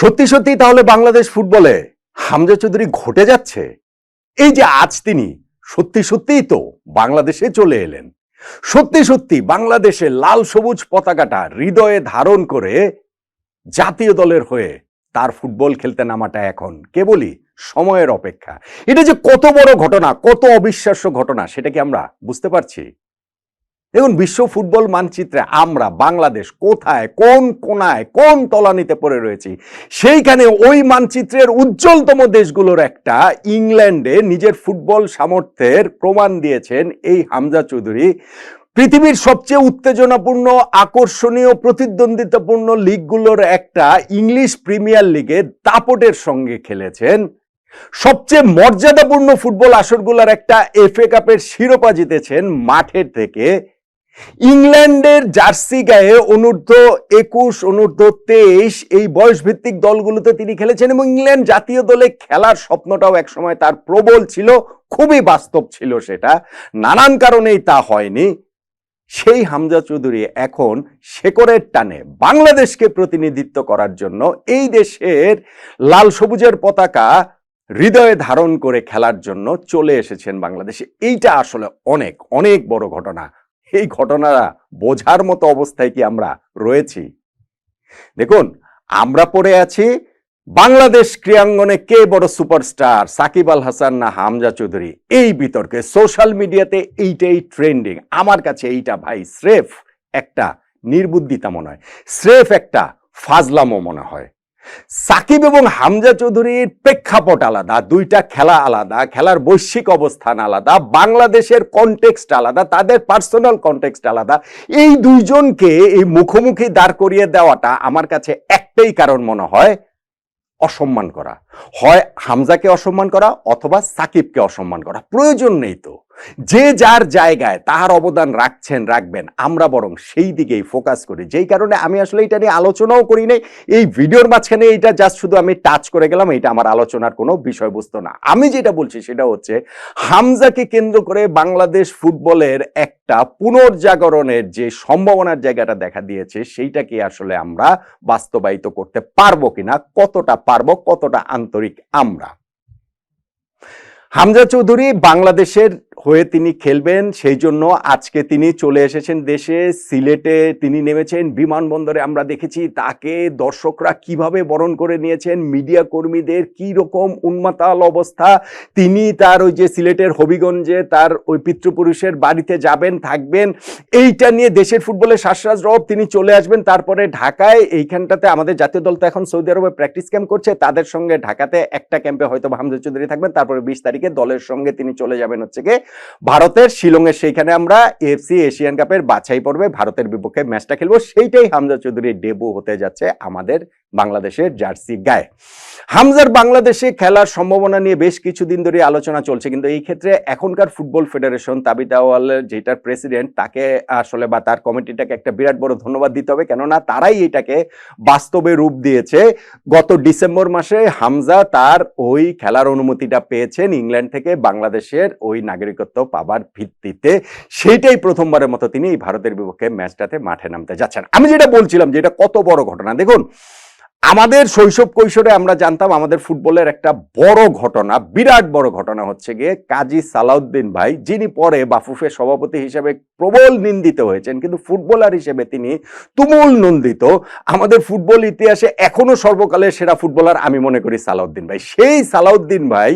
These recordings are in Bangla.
সত্যি সত্যি তাহলে বাংলাদেশ ফুটবলে হামজা চৌধুরী ঘটে যাচ্ছে? এই যে আজ তিনি, সত্যি, সত্যিই তো বাংলাদেশে চলে এলেন। সত্যি সত্যি বাংলাদেশে লাল সবুজ পতাকাটা হৃদয়ে ধারণ করে জাতীয় দলের হয়ে তার ফুটবল খেলতে নামাটা এখন কেবলই সময়ের অপেক্ষা। এটা যে কত বড় ঘটনা, কত অবিশ্বাস্য ঘটনা, সেটা কি আমরা বুঝতে পারছি? দেখুন, বিশ্ব ফুটবল মানচিত্রে আমরা, বাংলাদেশ, কোথায়, কোন কোনায়, কোন তলানিতে পড়ে রয়েছি, সেইখানে ওই মানচিত্রের উজ্জ্বলতম দেশগুলোর একটা, ইংল্যান্ডে নিজের ফুটবল সামর্থ্যের প্রমাণ দিয়েছেন এই হামজা চৌধুরী। পৃথিবীর সবচেয়ে উত্তেজনাপূর্ণ, আকর্ষণীয়, প্রতিদ্বন্দ্বিতাপূর্ণ লিগগুলোর একটা ইংলিশ প্রিমিয়ার লিগে দাপটের সঙ্গে খেলেছেন। সবচেয়ে মর্যাদাপূর্ণ ফুটবল আসরগুলোর একটা এফএ কাপের শিরোপা জিতেছেন মাঠের থেকে ইংল্যান্ডের জার্সি গায়ে অনূর্ধ্ব একুশ, অনূর্ধ্ব তেইশ এই বয়সভিত্তিক দলগুলোতে তিনি খেলেছেন এবং ইংল্যান্ড জাতীয় দলে খেলার স্বপ্নটাও একসময় তার প্রবল ছিল, খুবই বাস্তব ছিল সেটা। নানান কারণেই তা হয়নি। সেই হামজা চৌধুরী এখন শেকরের টানে বাংলাদেশকে প্রতিনিধিত্ব করার জন্য এই দেশের লাল সবুজের পতাকা হৃদয়ে ধারণ করে খেলার জন্য চলে এসেছেন বাংলাদেশে। এইটা আসলে অনেক অনেক বড় ঘটনা। এই ঘটনা বোঝার মতো অবস্থায় কি আমরা রয়েছি? দেখুন, আমরা পড়ে আছি বাংলাদেশ ক্রীড়াঙ্গনে কে বড় সুপারস্টার? সাকিব আল হাসান না হামজা চৌধুরী? এই বিতর্কে সোশ্যাল মিডিয়াতে এইটাই ট্রেন্ডিং। আমার কাছে এইটা ভাই স্রেফ একটা নির্বুদ্ধিতা মনে হয় স্রেফ একটা ফাজলামো মনে হয়। সাকিব এবং হামজা চৌধুরীর প্রেক্ষাপট আলাদা, দুইটা খেলা আলাদা, খেলার বৈশ্বিক অবস্থান আলাদা, বাংলাদেশের কনটেক্সট আলাদা, তাদের পার্সোনাল কনটেক্সট আলাদা। এই দুইজনকে এই মুখোমুখি দাঁড় করিয়ে দেওয়াটা আমার কাছে একটাই কারণ মনে হয়, অসম্মান করা। হয় হামজাকে অসম্মান করা অথবা সাকিবকে অসম্মান করা, প্রয়োজন নেই তো। যে যার জায়গায় তাহার অবদান রাখছেন, রাখবেন, আমরা বরং সেই দিকেই ফোকাস করি। যেই কারণে আমি আসলে এটা নিয়ে আলোচনাও করি নাই। এই ভিডিওর মাঝখানে এটা জাস্ট শুধু আমি টাচ করে গেলাম এটা আমার আলোচনার কোনো বিষয়বস্তু না। আমি যেটা বলছি সেটা হচ্ছে, হামজাকে কেন্দ্র করে বাংলাদেশ ফুটবলের একটা পুনর্জাগরণের যে সম্ভাবনার জায়গাটা দেখা দিয়েছে, সেইটাকে আসলে আমরা বাস্তবায়িত করতে পারব কিনা, কতটা পারব, কতটা আন্তরিক আমরা। হামজা চৌধুরী বাংলাদেশের হয়ে তিনি খেলবেন, সেই জন্য আজকে তিনি চলে এসেছেন দেশে, সিলেটে তিনি নেমেছেন, বিমানবন্দরে আমরা দেখেছি তাকে দর্শকরা কীভাবে বরণ করে নিয়েছেন, মিডিয়া কর্মীদের কি রকম উন্মাতাল অবস্থা, তিনি তার ওই যে সিলেটের হবিগঞ্জে তার ওই পিতৃপুরুষের বাড়িতে যাবেন, থাকবেন, এইটা নিয়ে দেশের ফুটবলের শ্বাসরাজ রব তিনি চলে আসবেন, তারপরে ঢাকায়, এইখানটাতে আমাদের জাতীয় দল তো এখন সৌদি আরবে প্র্যাকটিস ক্যাম্প করছে, তাদের সঙ্গে ঢাকাতে একটা ক্যাম্পে হয়তো হামজা চৌধুরী থাকবেন, তারপরে বিশ তারিখে দলের সঙ্গে তিনি চলে যাবেন হচ্ছে গিয়ে ভারতের শিলংয়ের সেইখানে আমরা এফসি এশিয়ান কাপের বাছাই পর্বে ভারতের বিপক্ষে ম্যাচটা খেলব। সেইটাই হামজা চৌধুরীর ডেবু হতে যাচ্ছে আমাদের বাংলাদেশের জার্সি গায়ে। হামজার বাংলাদেশে খেলার সম্ভাবনা নিয়ে বেশ কিছুদিন ধরে আলোচনা চলছে, কিন্তু এই ক্ষেত্রে এখনকার ফুটবল ফেডারেশন তাবিদ আওয়ালের যেটার প্রেসিডেন্ট, তাকে আসলে বা তার কমিটিটাকে একটা বিরাট বড় ধন্যবাদ দিতে হবে, কেননা তারাই এটাকে বাস্তবে রূপ দিয়েছে। গত ডিসেম্বর মাসে হামজা তার ওই খেলার অনুমতিটা পেয়েছেন ইংল্যান্ড থেকে বাংলাদেশের ওই নাগরিকত্ব পাবার ভিত্তিতে। সেইটাই প্রথমবারের মতো তিনি ভারতের বিপক্ষে ম্যাচটাতে মাঠে নামতে যাচ্ছেন। আমি যেটা বলছিলাম যে এটা কত বড় ঘটনা। দেখুন আমাদের শৈশব কৈশোরে আমরা জানতাম আমাদের ফুটবলের একটা বড় ঘটনা, বিরাট বড় ঘটনা হচ্ছে গিয়ে কাজী সালাউদ্দিন ভাই, যিনি পরে বাফুফের সভাপতি হিসেবে প্রবল নিন্দিত হয়েছেন, কিন্তু ফুটবলার হিসেবে তিনি তুমুল নন্দিত। আমাদের ফুটবল ইতিহাসে এখনও সর্বকালের সেরা ফুটবলার আমি মনে করি সালাউদ্দিন ভাই। সেই সালাউদ্দিন ভাই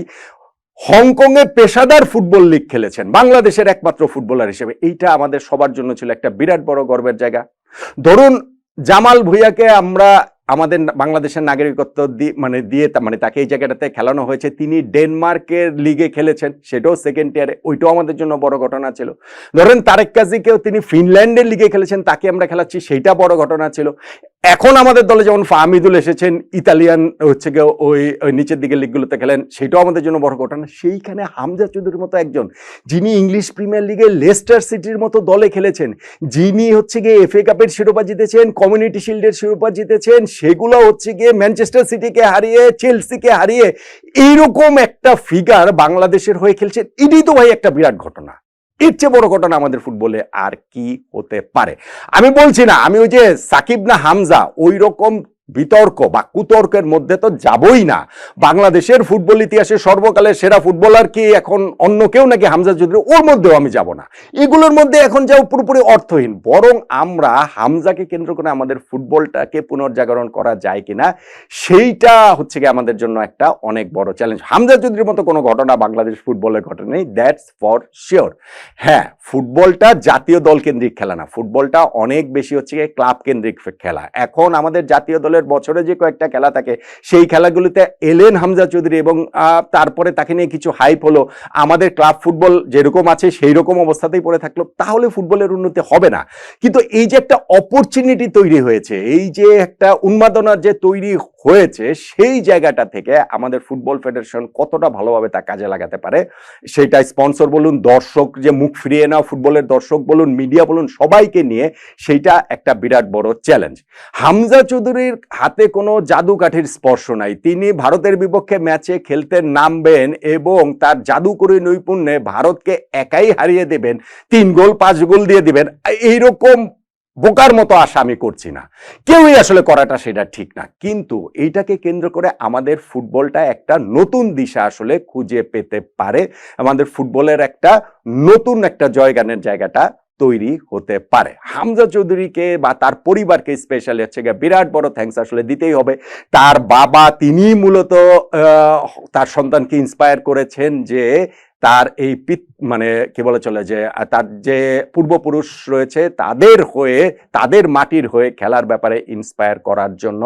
হংকংয়ে পেশাদার ফুটবল লিগ খেলেছেন, বাংলাদেশের একমাত্র ফুটবলার হিসেবে। এইটা আমাদের সবার জন্য ছিল একটা বিরাট বড় গর্বের জায়গা। ধরুন জামাল ভুইয়াকে আমরা আমাদের বাংলাদেশের নাগরিকত্ব মানে দিয়ে মানে তাকে এই জায়গাটাতে খেলানো হয়েছে। তিনি ডেনমার্কের লিগে খেলেছেন, সেটাও সেকেন্ড ইয়ারে ওইটাও আমাদের জন্য বড় ঘটনা ছিল। ধরেন তারেক কাজিকেও তিনি ফিনল্যান্ডের লিগে খেলেছেন, তাকে আমরা খেলাচ্ছি, সেইটা বড় ঘটনা ছিল। এখন আমাদের দলে যেমন ফাহমিদুল এসেছেন, ইতালিয়ান হচ্ছে গিয়ে ওই নিচের দিকের লিগগুলোতে খেলেন, সেটাও আমাদের জন্য বড় ঘটনা। সেইখানে হামজা চৌধুরীর মতো একজন, যিনি ইংলিশ প্রিমিয়ার লিগে লেস্টার সিটির মতো দলে খেলেছেন, যিনি হচ্ছে গিয়ে এফএ কাপের শিরোপা জিতেছেন, কমিউনিটি শিল্ডের শিরোপা জিতেছেন সেগুলো হচ্ছে গিয়ে ম্যানচেস্টার সিটিকে হারিয়ে চেলসিকে হারিয়ে এইরকম একটা ফিগার বাংলাদেশের হয়ে খেলছে। এটাই তো ভাই একটা বিরাট ঘটনা। এর চেয়ে বড় ঘটনা আমাদের ফুটবলে আর কি হতে পারে। আমি বলছি না, আমি ওই যে সাকিব না হামজা ওই রকম বিতর্ক বা কুতর্কের মধ্যে তো যাবই না। বাংলাদেশের ফুটবল ইতিহাসে সর্বকালের সেরা ফুটবলার কি এখন অন্য কেউ নাকি হামজা চৌধুরী? ওর মধ্যেও আমি যাব না। এগুলোর মধ্যে এখন যাও পুরোপুরি অর্থহীন। বরং আমরা হামজাকে কেন্দ্র করে আমাদের ফুটবলটাকে পুনর্জাগরণ করা যায় কিনা, সেইটা হচ্ছে কি আমাদের জন্য একটা অনেক বড় চ্যালেঞ্জ হামজা চৌধুরীর মতো কোনো ঘটনা বাংলাদেশ ফুটবলের ঘটনা নেই দ্যাটস ফর শিওর হ্যাঁ ফুটবলটা জাতীয় দল কেন্দ্রিক খেলা না। ফুটবলটা অনেক বেশি হচ্ছে গিয়ে ক্লাব কেন্দ্রিক খেলা। এখন আমাদের জাতীয় দলের বছরে যে কয়েকটা খেলা থাকে, সেই খেলাগুলিতে এলেন হামজা চৌধুরী এবং তারপরে তাকে নিয়ে কিছু হাইপ হলো। আমাদের ক্লাব ফুটবল যেরকম আছে সেই রকম অবস্থাতেই পড়ে থাকল। তাহলে ফুটবলের উন্নতি হবে না। কিন্তু এই যে একটা অপরচুনিটি তৈরি হয়েছে, এই যে একটা উন্মাদনার যে তৈরি হয়েছে, সেই জায়গাটা থেকে আমাদের ফুটবল ফেডারেশন কতটা ভালোভাবে তা কাজে লাগাতে পারে, সেটা স্পন্সর বলুন, দর্শক যে মুখ ফিরিয়ে নেওয়া ফুটবলের দর্শক বলুন মিডিয়া বলুন, সবাইকে নিয়ে সেইটা একটা বিরাট বড় চ্যালেঞ্জ হামজা চৌধুরীর হাতে কোনো জাদুকাঠির স্পর্শ নাই। তিনি ভারতের বিপক্ষে ম্যাচে খেলতে নামবেন এবং তার জাদুকরী নৈপুণ্যে ভারতকে একাই হারিয়ে দেবেন। তিন গোল, পাঁচ গোল দিয়ে দিবেন। এইরকম বোকার মতো আশা আমি করছি না। কেউই আসলে করাটা সেটা ঠিক না। কিন্তু এইটাকে কেন্দ্র করে আমাদের ফুটবলটা একটা নতুন দিশা আসলে খুঁজে পেতে পারে। আমাদের ফুটবলের একটা নতুন একটা জয়গানের জায়গাটা তৈরি হতে পারে। হামজা চৌধুরীকে বা তার পরিবারকে স্পেশালি হচ্ছে গিয়ে বিরাট বড় থ্যাংকস আসলে দিতেই হবে। তার বাবা তিনি মূলত তার সন্তানকে ইন্সপায়ার করেছেন যে তার এই পিত মানে কি বলে চলে যে তার যে পূর্বপুরুষ রয়েছে, তাদের হয়ে, তাদের মাটির হয়ে খেলার ব্যাপারে ইন্সপায়ার করার জন্য।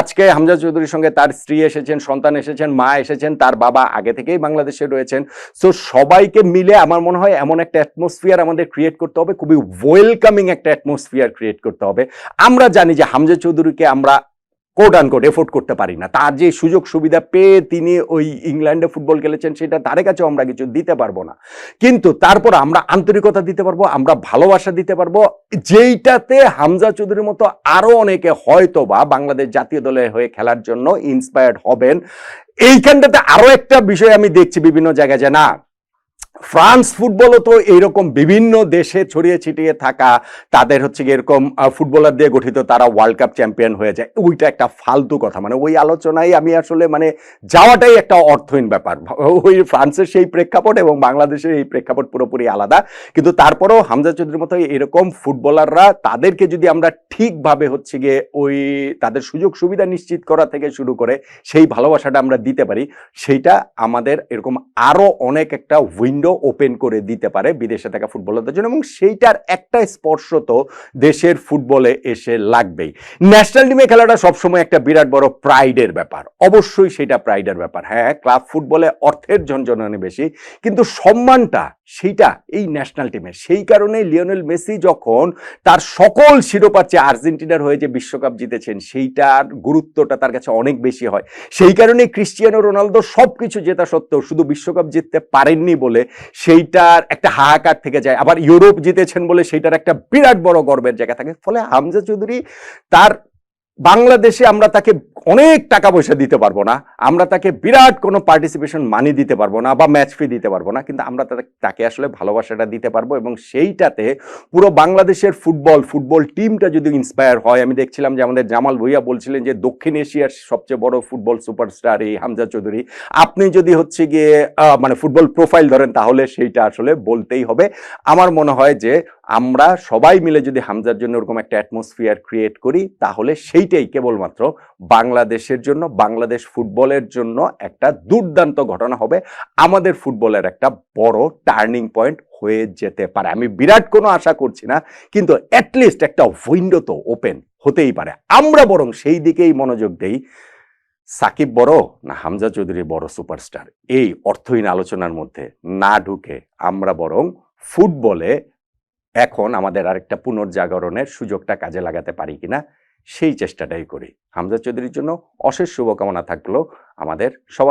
আজকে হামজা চৌধুরীর সঙ্গে তার স্ত্রী এসেছেন, সন্তান এসেছেন, মা এসেছেন, তার বাবা আগে থেকেই বাংলাদেশে রয়েছেন। সো সবাইকে মিলে আমার মনে হয় এমন একটা অ্যাটমসফিয়ার আমাদের ক্রিয়েট করতে হবে, খুবই ওয়েলকামিং একটা অ্যাটমসফিয়ার ক্রিয়েট করতে হবে। আমরা জানি যে হামজা চৌধুরীকে আমরা কোড আনকোড এফোর্ড করতে পারি না। তার যে সুযোগ সুবিধা পেয়ে তিনি ওই ইংল্যান্ডে ফুটবল খেলেছেন, সেটা তার কাছেও আমরা কিছু দিতে পারব না। কিন্তু তারপর আমরা আন্তরিকতা দিতে পারব, আমরা ভালোবাসা দিতে পারব, যেইটাতে হামজা চৌধুরীর মতো আরও অনেকে হয়তো বা বাংলাদেশ জাতীয় দলে হয়ে খেলার জন্য ইন্সপায়ার্ড হবেন। এইখানটাতে আরও একটা বিষয় আমি দেখছি বিভিন্ন জায়গায় যে না ফ্রান্স ফুটবলও তো এইরকম বিভিন্ন দেশে ছড়িয়ে ছিটিয়ে থাকা, তাদের হচ্ছে এরকম ফুটবলার দিয়ে গঠিত তারা ওয়ার্ল্ড কাপ চ্যাম্পিয়ন হয়ে যায়। ওইটা একটা ফালতু কথা। মানে ওই আলোচনায় আমি আসলে মানে যাওয়াটাই একটা অর্থহীন ব্যাপার। ওই ফ্রান্সের সেই প্রেক্ষাপট এবং বাংলাদেশের এই প্রেক্ষাপট পুরোপুরি আলাদা। কিন্তু তারপরেও হামজা চৌধুরীর মতো এরকম ফুটবলাররা, তাদেরকে যদি আমরা ঠিকভাবে হচ্ছে গিয়ে ওই তাদের সুযোগ সুবিধা নিশ্চিত করা থেকে শুরু করে সেই ভালোবাসাটা আমরা দিতে পারি, সেইটা আমাদের এরকম আরও অনেক একটা উইন্ডো ওপেন করে দিতে পারে বিদেশে থাকা ফুটবলারদের জন্য এবং সেইটার একটা স্পর্শ তো দেশের ফুটবলে এসে লাগবেই। ন্যাশনাল টিমে খেলাটা সবসময় একটা বিরাট বড় প্রাইডের ব্যাপার। অবশ্যই সেটা প্রাইডের ব্যাপার। হ্যাঁ ক্লাব ফুটবলে অর্থের ঝনঝনানি বেশি, কিন্তু সম্মানটা সেইটা এই ন্যাশনাল টিমের সেই কারণে লিওনেল মেসি যখন তার সকল শিরোপার চেয়ে আর্জেন্টিনার হয়ে যে বিশ্বকাপ জিতেছেন, সেইটার গুরুত্বটা তার কাছে অনেক বেশি হয়। সেই কারণে ক্রিস্টিয়ানো রোনালদো সব কিছু জেতা সত্ত্বেও শুধু বিশ্বকাপ জিততে পারেননি বলে সেইটার একটা হাহাকার থেকে যায়। আবার ইউরোপ জিতেছেন বলে সেইটার একটা বিরাট বড় গর্বের জায়গা থাকে। ফলে হামজা চৌধুরী তার বাংলাদেশে আমরা তাকে অনেক টাকা পয়সা দিতে পারব না, আমরা তাকে বিরাট কোনো পার্টিসিপেশন মানি দিতে পারব না বা ম্যাচ ফি দিতে পারব না, কিন্তু আমরা তাকে- আসলে ভালোবাসাটা দিতে পারব এবং সেইটাতে পুরো বাংলাদেশের ফুটবল ফুটবল টিমটা যদি ইন্সপায়ার হয়, আমি দেখছিলাম যে আমাদের জামাল ভুইয়া বলছিলেন যে দক্ষিণ এশিয়ার সবচেয়ে বড় ফুটবল সুপারস্টার এই হামজা চৌধুরী। আপনি যদি হচ্ছে গিয়ে মানে ফুটবল প্রোফাইল ধরেন, তাহলে সেইটা আসলে বলতেই হবে। আমার মনে হয় যে আমরা সবাই মিলে যদি হামজার জন্য ওরকম একটা অ্যাটমসফিয়ার ক্রিয়েট করি, তাহলে সেইটাই কেবলমাত্র বাংলাদেশের জন্য, বাংলাদেশ ফুটবলের জন্য একটা দুর্দান্ত ঘটনা হবে। আমাদের ফুটবলের একটা বড় টার্নিং পয়েন্ট হয়ে যেতে পারে। আমি বিরাট কোনো আশা করছি না, কিন্তু অ্যাটলিস্ট একটা উইন্ডো তো ওপেন হতেই পারে। আমরা বরং সেই দিকেই মনোযোগ দেই। সাকিব বড় না হামজা চৌধুরী বড় সুপারস্টার এই অর্থহীন আলোচনার মধ্যে না ঢুকে আমরা বরং ফুটবলে এখন আমাদের আরেকটা পুনর্জাগরণের সুযোগটা কাজে লাগাতে পারি কিনা সেই চেষ্টাটাই করি। হামজা চৌধুরীর জন্য অশেষ শুভকামনা থাকল আমাদের সবার